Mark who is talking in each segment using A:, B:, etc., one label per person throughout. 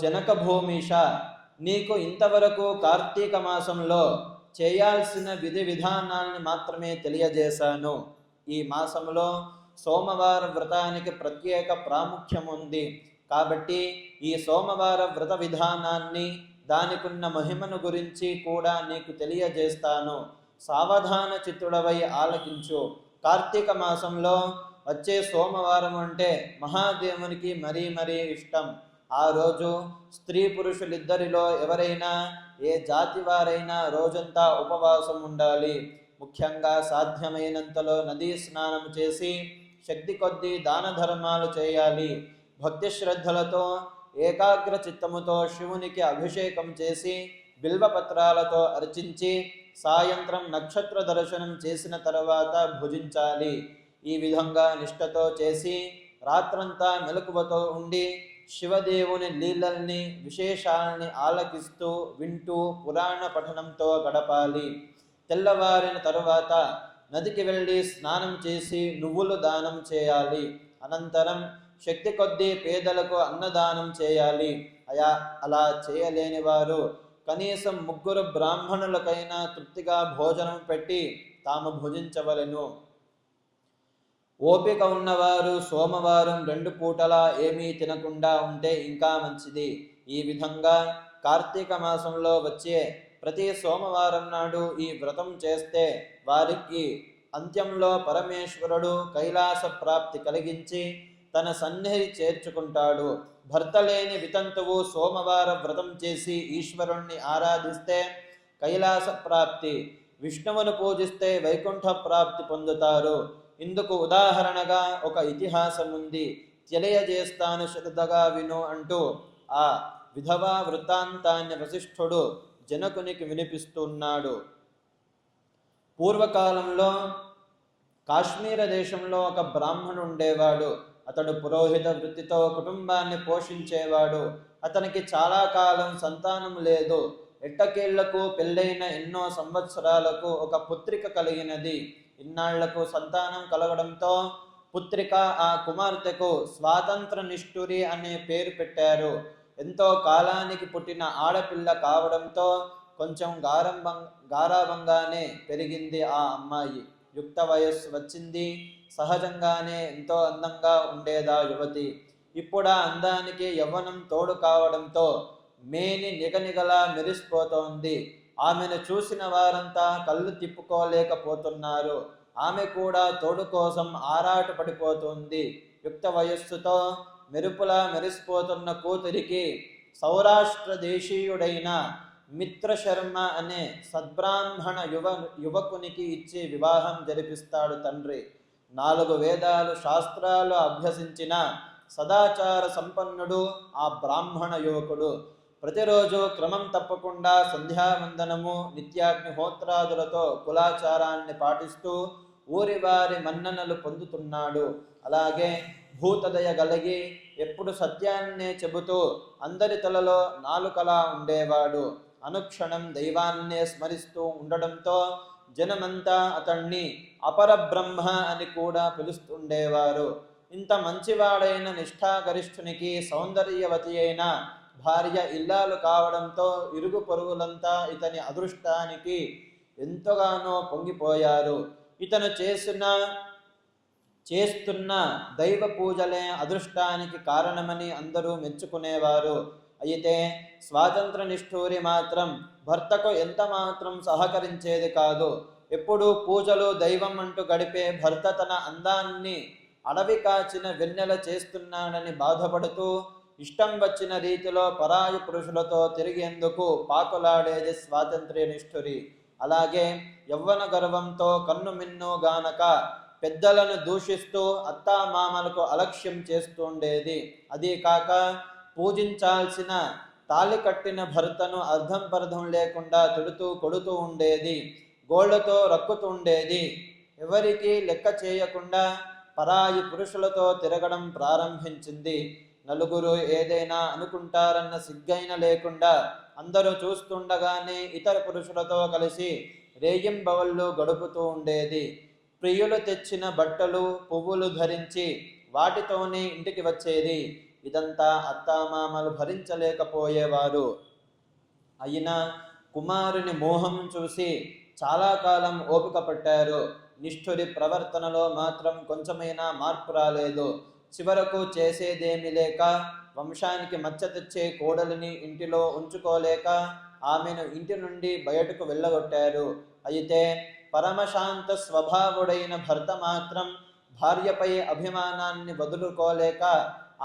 A: జనక భూమిష నీకు ఇంతవరకు కార్తీక మాసంలో చేయాల్సిన విధి విధానాల్ని మాత్రమే తెలియజేశాను. ఈ మాసంలో సోమవార వ్రతానికి ప్రత్యేక ప్రాముఖ్యం ఉంది. కాబట్టి ఈ సోమవార వ్రత విధానాన్ని దానికున్న మహిమను గురించి కూడా నీకు తెలియజేస్తాను. సావధాన చిత్తుడవై ఆలకించు. కార్తీక మాసంలో వచ్చే సోమవారం అంటే మహాదేవునికి మరీ మరీ ఇష్టం. ఆ రోజు స్త్రీ పురుషులిద్దరిలో ఎవరైనా ఏ జాతి వారైనా రోజంతా ఉపవాసం ఉండాలి. ముఖ్యంగా సాధ్యమైనంతలో నదీ స్నానం చేసి శక్తి కొద్దీ దాన ధర్మాలు చేయాలి. భక్తి శ్రద్ధలతో ఏకాగ్ర చిత్తముతో శివునికి అభిషేకం చేసి బిల్వపత్రాలతో అర్చించి సాయంత్రం నక్షత్ర దర్శనం చేసిన తర్వాత భుజించాలి. ఈ విధంగా నిష్ఠతో చేసి రాత్రంతా మెలకువతో ఉండి శివదేవుని లీలల్ని విశేషాలని ఆలకిస్తూ వింటూ పురాణ పఠనంతో గడపాలి. తెల్లవారిన తరువాత నదికి వెళ్ళి స్నానం చేసి నువ్వులు దానం చేయాలి. అనంతరం శక్తి కొద్దీ పేదలకు అన్నదానం చేయాలి. అయా అలా చేయలేని వారు కనీసం ముగ్గురు బ్రాహ్మణులకైనా తృప్తిగా భోజనం పెట్టి తాము భుజించవలెను. ఓపిక ఉన్నవారు సోమవారం రెండు పూటలా ఏమీ తినకుండా ఉంటే ఇంకా మంచిది. ఈ విధంగా కార్తీక మాసంలో వచ్చే ప్రతి సోమవారం నాడు ఈ వ్రతం చేస్తే వారికి అంత్యంలో పరమేశ్వరుడు కైలాస ప్రాప్తి కలిగించి తన సన్నిధి చేర్చుకుంటాడు. భర్త లేని వితంతువు సోమవార వ్రతం చేసి ఈశ్వరుణ్ణి ఆరాధిస్తే కైలాస ప్రాప్తి విష్ణువును పూజిస్తే వైకుంఠ ప్రాప్తి పొందుతారు. ఇందుకు ఉదాహరణగా ఒక ఇతిహాసం ఉంది. తెలియజేస్తాను శ్రద్ధగా విను అంటూ ఆ విధవా వృత్తాంతాన్ని వశిష్ఠుడు జనకునికి వినిపిస్తున్నాడు. పూర్వకాలంలో కాశ్మీర దేశంలో ఒక బ్రాహ్మణుడు ఉండేవాడు. అతడు పురోహిత వృత్తితో కుటుంబాన్ని పోషించేవాడు. అతనికి చాలా కాలం సంతానం లేదు. ఎట్టకేళ్ళకు పెళ్ళైన ఎన్నో సంవత్సరాలకు ఒక పుత్రిక కలిగినది. ఇన్నాళ్ళకు సంతానం కలగడంతో పుత్రిక ఆ కుమార్తెకు స్వాతంత్ర నిష్ఠురి అనే పేరు పెట్టారు. ఎంతో కాలానికి పుట్టిన ఆడపిల్ల కావడంతో కొంచెం గారంభం గారాభంగానే పెరిగింది ఆ అమ్మాయి. యుక్త వయస్సు వచ్చింది. సహజంగానే ఎంతో అందంగా ఉండేదా యువతి. ఇప్పుడు ఆ అందానికి యవ్వనం తోడు కావడంతో మేని నిగనిగలా మెరిసిపోతోంది. ఆమెను చూసిన వారంతా కళ్ళు తిప్పుకోలేకపోతున్నారు. ఆమె కూడా తోడు కోసం ఆరాట పడిపోతుంది యుక్త వయస్సుతో మెరుపులా మెరిసిపోతున్న కూతురికి సౌరాష్ట్ర దేశీయుడైన మిత్రశర్మ అనే సద్బ్రాహ్మణ యువ యువకునికి ఇచ్చి వివాహం జరిపిస్తాడు తండ్రి. నాలుగు వేదాలు శాస్త్రాలు అభ్యసించిన సదాచార సంపన్నుడు ఆ బ్రాహ్మణ యువకుడు. ప్రతిరోజు క్రమం తప్పకుండా సంధ్యావందనము నిత్యాగ్నిహోత్రాదులతో కులాచారాన్ని పాటిస్తూ ఊరి వారి మన్ననలు పొందుతున్నాడు. అలాగే భూతదయ కలిగి ఎప్పుడు సత్యాన్నే చెబుతూ అందరి తలలో నాలుకలా ఉండేవాడు. అనుక్షణం దైవాన్నే స్మరిస్తూ ఉండడంతో జనమంతా అతణ్ణి అపరబ్రహ్మ అని కూడా పిలుస్తుండేవారు. ఇంత మంచివాడైన నిష్ఠాగరిష్ఠునికి సౌందర్యవతి అయిన భార్య ఇల్లాలు కావడంతో ఇరుగు పొరుగులంతా ఇతని అదృష్టానికి ఎంతగానో పొంగిపోయారు. ఇతను చేసిన చేస్తున్న దైవ పూజలే అదృష్టానికి కారణమని అందరూ మెచ్చుకునేవారు. అయితే స్వాతంత్ర నిష్ఠూరి మాత్రం భర్తకు ఎంత మాత్రం సహకరించేది కాదు. ఎప్పుడూ పూజలు దైవం అంటూ గడిపే భర్త తన అందాన్ని అడవి కాచిన వెన్నెల చేస్తున్నాడని బాధపడుతూ ఇష్టం వచ్చిన రీతిలో పరాయి పురుషులతో తిరిగేందుకు పాకులాడేది స్వాతంత్ర్య నిష్ఠురి. అలాగే యవ్వన గర్వంతో కన్ను మిన్ను గానక పెద్దలను దూషిస్తూ అత్తామామలకు అలక్ష్యం చేస్తుండేది. అదీ కాక పూజించాల్సిన తాళి కట్టిన భర్తను అర్థం పర్థం లేకుండా తిడుతూ కొడుతూ ఉండేది. గోళ్ళతో రక్కుతుండేది. ఎవరికీ లెక్క చేయకుండా పరాయి పురుషులతో తిరగడం ప్రారంభించింది. నలుగురు ఏదైనా అనుకుంటారన్న సిగ్గైన లేకుండా అందరూ చూస్తుండగానే ఇతర పురుషులతో కలిసి రేయింబవళ్ళు గడుపుతూ ఉండేది. ప్రియులు తెచ్చిన బట్టలు పువ్వులు ధరించి వాటితోనే ఇంటికి వచ్చేది. ఇదంతా అత్తామామలు భరించలేకపోయేవారు. అయినా కుమారుని మోహం చూసి చాలా కాలం ఓపిక పట్టారు. నిష్ఠురి ప్రవర్తనలో మాత్రం కొంచెమైనా మార్పు రాలేదు. చివరకు చేసేదేమి లేక వంశానికి మచ్చ తెచ్చే కోడలిని ఇంటిలో ఉంచుకోలేక ఆమెను ఇంటి నుండి బయటకు వెళ్ళగొట్టారు. అయితే పరమశాంత స్వభావుడైన భర్త మాత్రం భార్యపై అభిమానాన్ని వదులుకోలేక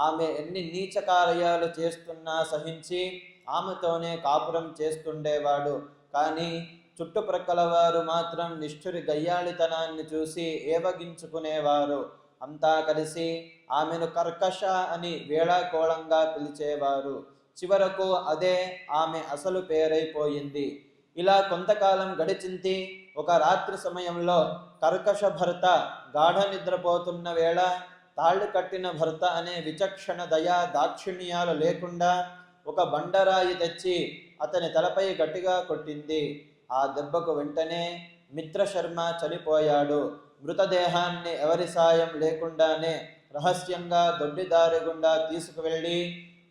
A: ఆమె ఎన్ని నీచ కార్యాలు చేస్తున్నా సహించి ఆమెతోనే కాపురం చేస్తుండేవాడు. కానీ చుట్టుప్రక్కల వారు మాత్రం నిష్ఠురి గయ్యాళితనాన్ని చూసి ఏవగించుకునేవారు. అంతా కలిసి ఆమెను కర్కష అని వేళాకోళంగా పిలిచేవారు. చివరకు అదే ఆమె అసలు పేరైపోయింది. ఇలా కొంతకాలం గడిచింది. ఒక రాత్రి సమయంలో కర్కష భర్త గాఢ నిద్రపోతున్న వేళ తాళ్ళు కట్టిన భర్త అనే విచక్షణ దయా దాక్షిణ్యాలు లేకుండా ఒక బండరాయి తెచ్చి అతని తలపై గట్టిగా కొట్టింది. ఆ దెబ్బకు వెంటనే మిత్రశర్మ చనిపోయాడు. మృతదేహాన్ని ఎవరి సాయం లేకుండానే రహస్యంగా దొడ్డిదారి గుండా తీసుకువెళ్ళి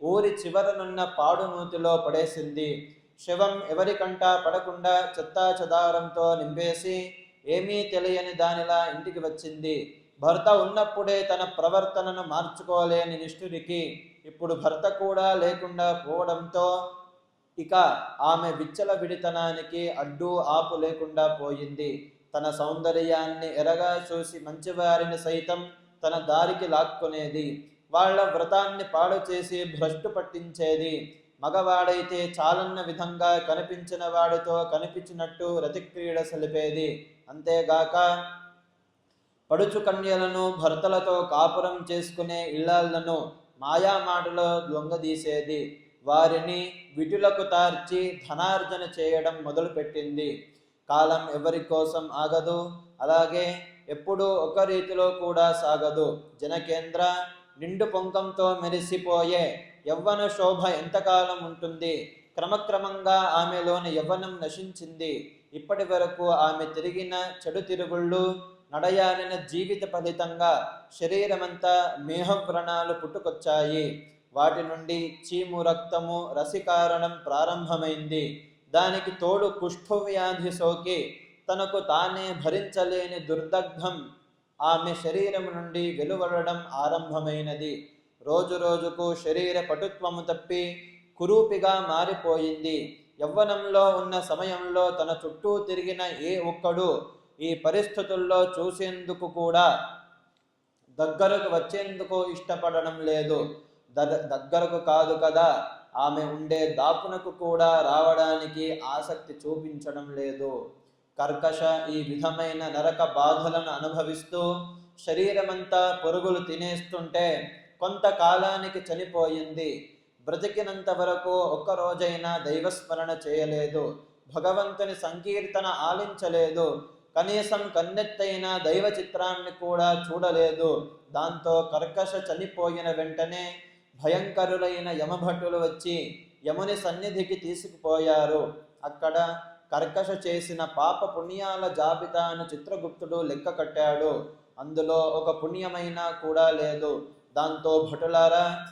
A: ఊరి చివరనున్న పాడునూతిలో పడేసింది. శవం ఎవరికంటా పడకుండా చెత్తా చెదారంతో నింపేసి ఏమీ తెలియని దానిలా ఇంటికి వచ్చింది. భర్త ఉన్నప్పుడే తన ప్రవర్తనను మార్చుకోలేని నిష్ఠురికి ఇప్పుడు భర్త కూడా లేకుండా పోవడంతో ఇక ఆమె విచ్చల విడితనానికి అడ్డు ఆపు లేకుండా పోయింది. తన సౌందర్యాన్ని ఎరగా చూసి మంచివారిని సైతం తన దారికి లాక్కునేది. వాళ్ళ వ్రతాన్ని పాడు చేసి భ్రష్టు పట్టించేది. మగవాడైతే చాలన్న విధంగా కనిపించిన వాడితో కనిపించినట్టు రతిక్రీడ సలిపేది. అంతేగాక పడుచు కన్యలను భర్తలతో కాపురం చేసుకునే ఇళ్ళాలను మాయామాటలో దొంగదీసేది వారిని విటులకు తార్చి ధనార్జన చేయడం మొదలుపెట్టింది. కాలం ఎవరి కోసం ఆగదు? అలాగే ఎప్పుడూ ఒక రీతిలో కూడా సాగదు. జనకేంద్ర నిండు పొంకంతో మెరిసిపోయే యవ్వన శోభ ఎంతకాలం ఉంటుంది? క్రమక్రమంగా ఆమెలోని యవ్వనం నశించింది. ఇప్పటి వరకు ఆమె తిరిగిన చెడు తిరుగుళ్ళు నడయాలిన జీవిత ఫలితంగా శరీరమంతా మేహవ్రణాలు పుట్టుకొచ్చాయి. వాటి నుండి చీము రక్తము రసికారణం ప్రారంభమైంది. దానికి తోడు కుష్ఠవ్యాధి సోకి తనకు తానే భరించలేని దుర్దగ్ధం. ఆమె శరీరం నుండి వెలువడడం ఆరంభమైనది. రోజు రోజుకు శరీర పటుత్వము తప్పి కురూపిగా మారిపోయింది. యవ్వనంలో ఉన్న సమయంలో తన చుట్టూ తిరిగిన ఏ ఒక్కడు ఈ పరిస్థితుల్లో చూసేందుకు కూడా దగ్గరకు వచ్చేందుకు ఇష్టపడడం లేదు. ద- దగ్గరకు కాదు కదా. ఆమె ఉండే దాపునకు కూడా రావడానికి ఆసక్తి చూపించడం లేదు. కర్కశ ఈ విధమైన నరక బాధలను అనుభవిస్తూ శరీరమంతా పొరుగులు తినేస్తుంటే కొంతకాలానికి చనిపోయింది. బ్రతికినంత వరకు ఒక్క రోజైనా దైవస్మరణ చేయలేదు. భగవంతుని సంకీర్తన ఆలించలేదు. కనీసం కన్నెత్తైన దైవ చిత్రాన్ని కూడా చూడలేదు. దాంతో కర్కశ చనిపోయిన వెంటనే భయంకరులైన యమభటులు వచ్చి యముని సన్నిధికి తీసుకుపోయారు. అక్కడ కర్కశ చేసిన పాప పుణ్యాల జాబితాను చిత్రగుప్తుడు లెక్క కట్టాడు. అందులో ఒక పుణ్యమైనా కూడా లేదు. దాంతో భటులారా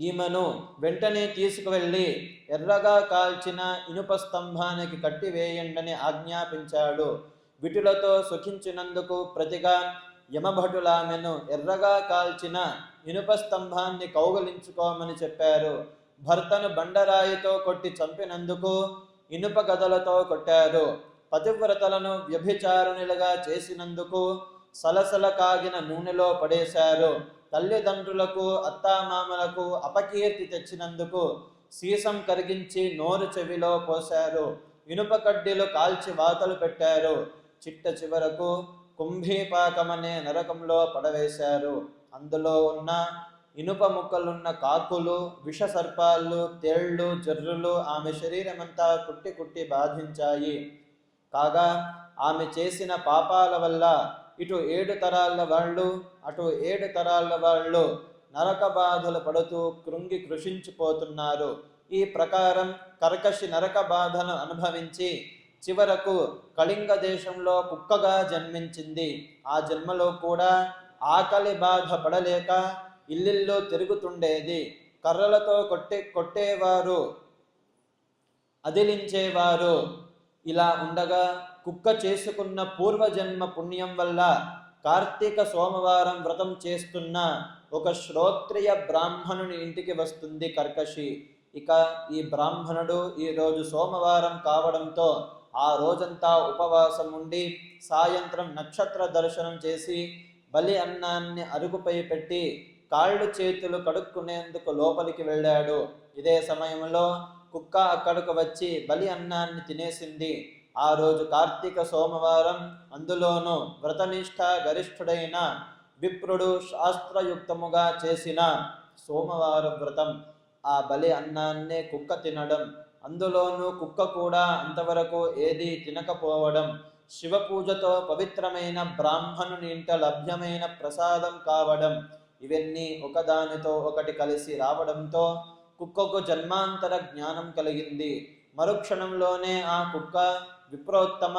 A: ఈమెను వెంటనే తీసుకువెళ్ళి ఎర్రగా కాల్చిన ఇనుప స్తంభానికి కట్టివేయండని ఆజ్ఞాపించాడు. విటులతో సుఖించినందుకు ప్రతిగా యమభటులామెను ఎర్రగా కాల్చిన ఇనుప స్తంభాన్ని కౌగలించుకోమని చెప్పారు. భర్తను బండరాయితో కొట్టి చంపినందుకు ఇనుప గదలతో కొట్టారు. పతివ్రతలను వ్యభిచారునిలుగా చేసినందుకు సలసల కాగిన నూనెలో పడేశారు. తల్లిదండ్రులకు అత్తామామలకు అపకీర్తి తెచ్చినందుకు సీసం కరిగించి నోరు చెవిలో పోశారు. ఇనుప కడ్డీలు కాల్చి వాతలు పెట్టారు. చిట్ట చివరకు కుంభీపాకమనే నరకంలో పడవేశారు. అందులో ఉన్న ఇనుప ముక్కలున్న కాకులు విష సర్పాలు తేళ్ళు జర్రులు ఆమె శరీరమంతా కుట్టి కుట్టి బాధించాయి. కాగా ఆమె చేసిన పాపాల వల్ల ఇటు ఏడు తరాల వాళ్ళు అటు ఏడు తరాల వాళ్ళు నరక బాధలు పడుతూ కృంగి కృషించిపోతున్నారు. ఈ ప్రకారం కర్కశి నరక బాధను అనుభవించి చివరకు కళింగ దేశంలో కుక్కగా జన్మించింది. ఆ జన్మలో కూడా ఆకలి బాధ పడలేక ఇల్లిల్లో తిరుగుతుండేది. కర్రలతో కొట్టే కొట్టేవారు అదిలించేవారు. ఇలా ఉండగా కుక్క చేసుకున్న పూర్వజన్మ పుణ్యం వల్ల కార్తీక సోమవారం వ్రతం చేస్తున్న ఒక శ్రోత్రియ బ్రాహ్మణుని ఇంటికి వస్తుంది కర్కశి. ఇక ఈ బ్రాహ్మణుడు ఈరోజు సోమవారం కావడంతో ఆ రోజంతా ఉపవాసం ఉండి సాయంత్రం నక్షత్ర దర్శనం చేసి బలి అన్నాన్ని అరుగుపై పెట్టి కాళ్ళు చేతులు కడుక్కునేందుకు లోపలికి వెళ్ళాడు. ఇదే సమయంలో కుక్క అక్కడకు వచ్చి బలి అన్నాన్ని తినేసింది. ఆ రోజు కార్తీక సోమవారం అందులోనూ వ్రతనిష్ట గరిష్ఠుడైన విప్రుడు శాస్త్రయుక్తముగా చేసిన సోమవార వ్రతం ఆ బలి అన్నాన్నే కుక్క తినడం అందులోనూ కుక్క కూడా అంతవరకు ఏదీ తినకపోవడం శివ పూజతో పవిత్రమైన బ్రాహ్మణుని ఇంట లభ్యమైన ప్రసాదం కావడం ఇవన్నీ ఒకదానితో ఒకటి కలిసి రావడంతో కుక్కకు జన్మాంతర జ్ఞానం కలిగింది. మరుక్షణంలోనే ఆ కుక్క విప్రోత్తమ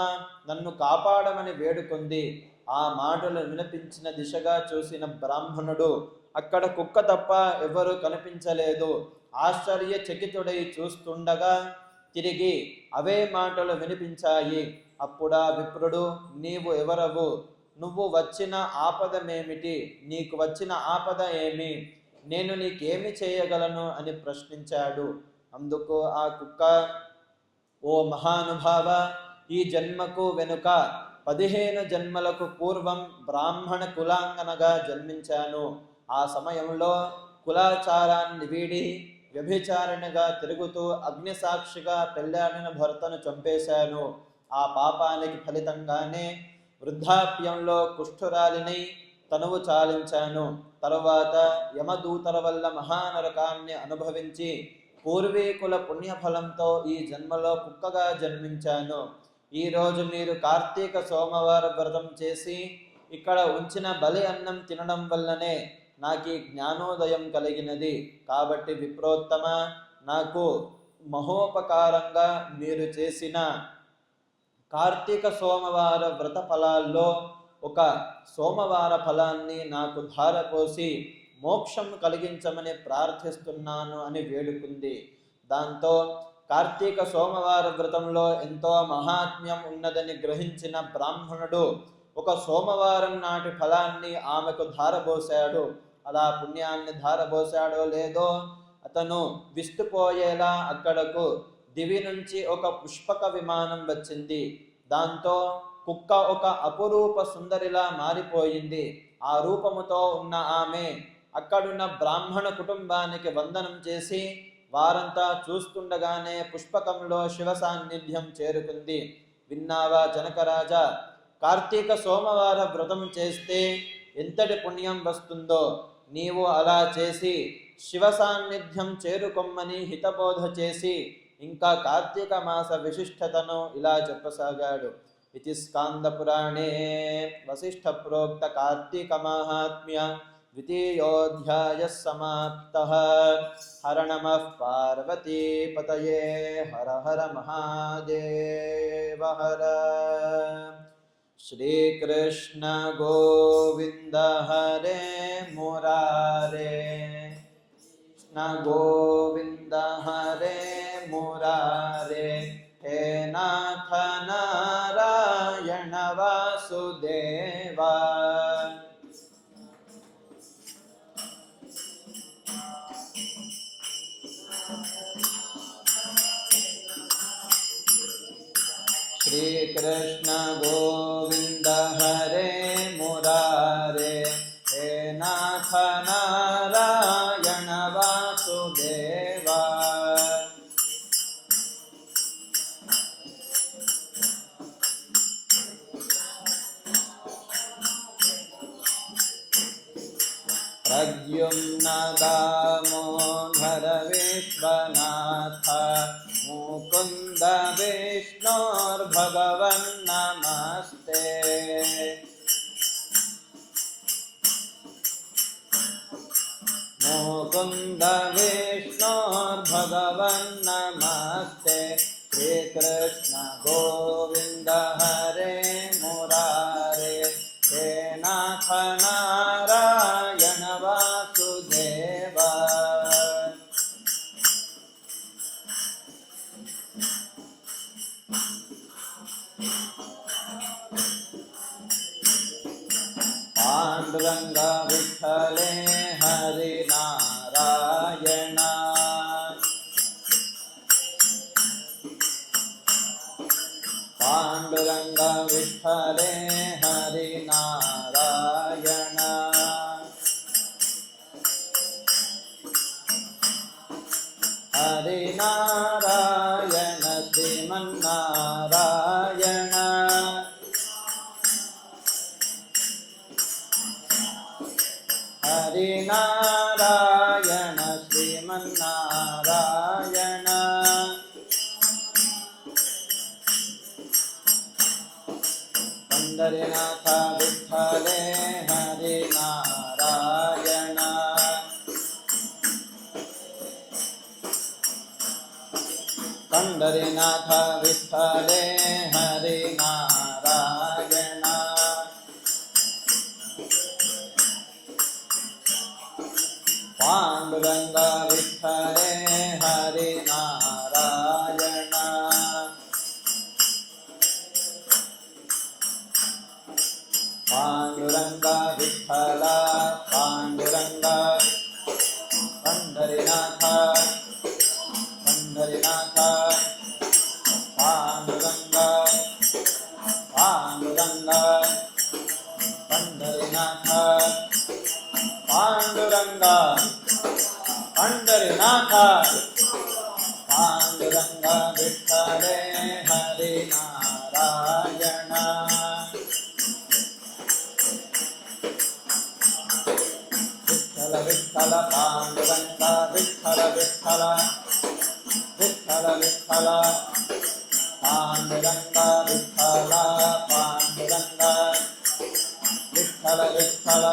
A: నన్ను కాపాడమని వేడుకుంది. ఆ మాటలు వినిపించిన దిశగా చూసిన బ్రాహ్మణుడు అక్కడ కుక్క తప్ప ఎవరు కనిపించలేదు. ఆశ్చర్యచకితుడై చూస్తుండగా తిరిగి అవే మాటలు వినిపించాయి. అప్పుడా విప్రుడు నీవు ఎవరవు? నువ్వు వచ్చిన ఆపదమేమిటి? నీకు వచ్చిన ఆపద ఏమి? నేను నీకేమి చేయగలను? అని ప్రశ్నించాడు. అందుకు ఆ కుక్క ఓ మహానుభావ ఈ జన్మకు వెనుక పదిహేను జన్మలకు పూర్వం బ్రాహ్మణ కులాంగనగా జన్మించాను. ఆ సమయంలో కులాచారాన్ని వీడి వ్యభిచారిణిగా తిరుగుతూ అగ్నిసాక్షిగా పెళ్ళాడిన భర్తను చంపేశాను. ఆ పాపానికి ఫలితంగానే వృద్ధాప్యంలో కుష్ఠురాలినై తనువు చాలించాను. తరువాత యమదూతల వల్ల మహానరకాన్ని అనుభవించి పూర్వీకుల పుణ్యఫలంతో ఈ జన్మలో కుక్కగా జన్మించాను. ఈరోజు మీరు కార్తీక సోమవార వ్రతం చేసి ఇక్కడ ఉంచిన బలి అన్నం తినడం వల్లనే నాకు ఈ జ్ఞానోదయం కలిగినది. కాబట్టి విప్రోత్తమ నాకు మహోపకారంగా మీరు చేసిన కార్తీక సోమవార వ్రత ఫలాల్లో ఒక సోమవార ఫలాన్ని నాకు ధారపోసి మోక్షం కలిగించమని ప్రార్థిస్తున్నాను అని వేడుకుంది. దాంతో కార్తీక సోమవార వ్రతంలో ఎంతో మహాత్మ్యం ఉన్నదని గ్రహించిన బ్రాహ్మణుడు ఒక సోమవారం నాటి ఫలాన్ని ఆమెకు ధారబోశాడు. అలా పుణ్యాన్ని ధారబోసాడో లేదో అతను విస్తుపోయేలా అక్కడకు దివి నుంచి ఒక పుష్పక విమానం వచ్చింది. దాంతో కుక్క ఒక అపురూప సుందరిలా మారిపోయింది. ఆ రూపముతో ఉన్న ఆమె అక్కడున్న బ్రాహ్మణ కుటుంబానికి వందనం చేసి వారంతా చూస్తుండగానే పుష్పకంలో శివ సాన్నిధ్యం చేరుకుంది. విన్నావా జనకరాజా? కార్తీక సోమవార వ్రతం చేస్తే ఎంతటి పుణ్యం వస్తుందో? నీవు అలా చేసి శివ సాన్నిధ్యం చేరుకొమ్మని హితబోధ చేసి ఇంకా కార్తీక మాస విశిష్టతను ఇలా చెప్పసాగాడు. ఇది స్కాందపురాణే వశిష్ఠ ప్రోక్త కార్తీక మాహాత్మ్య ద్వితీయోధ్యాయ సమాప్త. హరణమ పార్వతీపతయే హర హర మహాదేవ హర. श्रीकृष्ण गोविन्द हरे मुरारे। कृष्ण गोविन्द हरे मुरारे हे नाथ नारायण वासुदेवा श्रीकृष्ण गोविन्द प्रद्युम्न दामोदर विश्वनाथ मुकुन्द विष्णोर्भगवन्नमस्ते मुकुन्द विष्णोर्भगवन्नमस्ते श्रीकृष्ण गोविन्द हरे मुरारे हे नाथ नारायण पाण्डुरङ्ग विठ्ठले हरिनारायण पाण्डुरङ्ग विठ्ठले हरिनारायण हरिनारायण श्रीमन्नारायण నారాయణ శ్రీమన్నారాయణ. పండరినాథ విఠలే హరి నారాయణ పండరినాథ విఠలే హరి నారాయణ मुदंग विठले हरि नारायण पांडुरंग विठल पांडुरंग पंडरीनाथ पंडरीनाथ पांडुरंग पांडुरंग पंडरीनाथ पांडुरंगा ಮಂಡರಿ ನಾಥ ಪಾಂಡುರಂಗ ಬಿಟ್ಟರೆ ಹರಿ ನಾರಾಯಣ ವಿಠಲ ವಿಠಲ ಪಾಂಡುರಂಗ ವಿಠಲ ವಿಠಲ ವಿಠಲ ವಿಠಲ ಪಾಂಡುರಂಗ ವಿಠಲ ಪಾಂಡುರಂಗ ವಿಠಲ ವಿಠಲ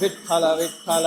A: ವಿಠಲ ವಿಠಲ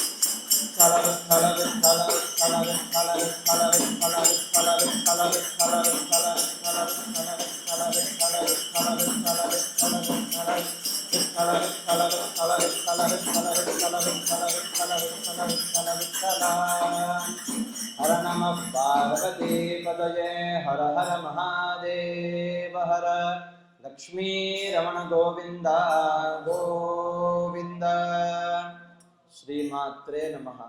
A: हर नमः पार्वती पदये हर हर महादेव हर लक्ष्मीरमण गोविन्द श्रीमात्रे नमः।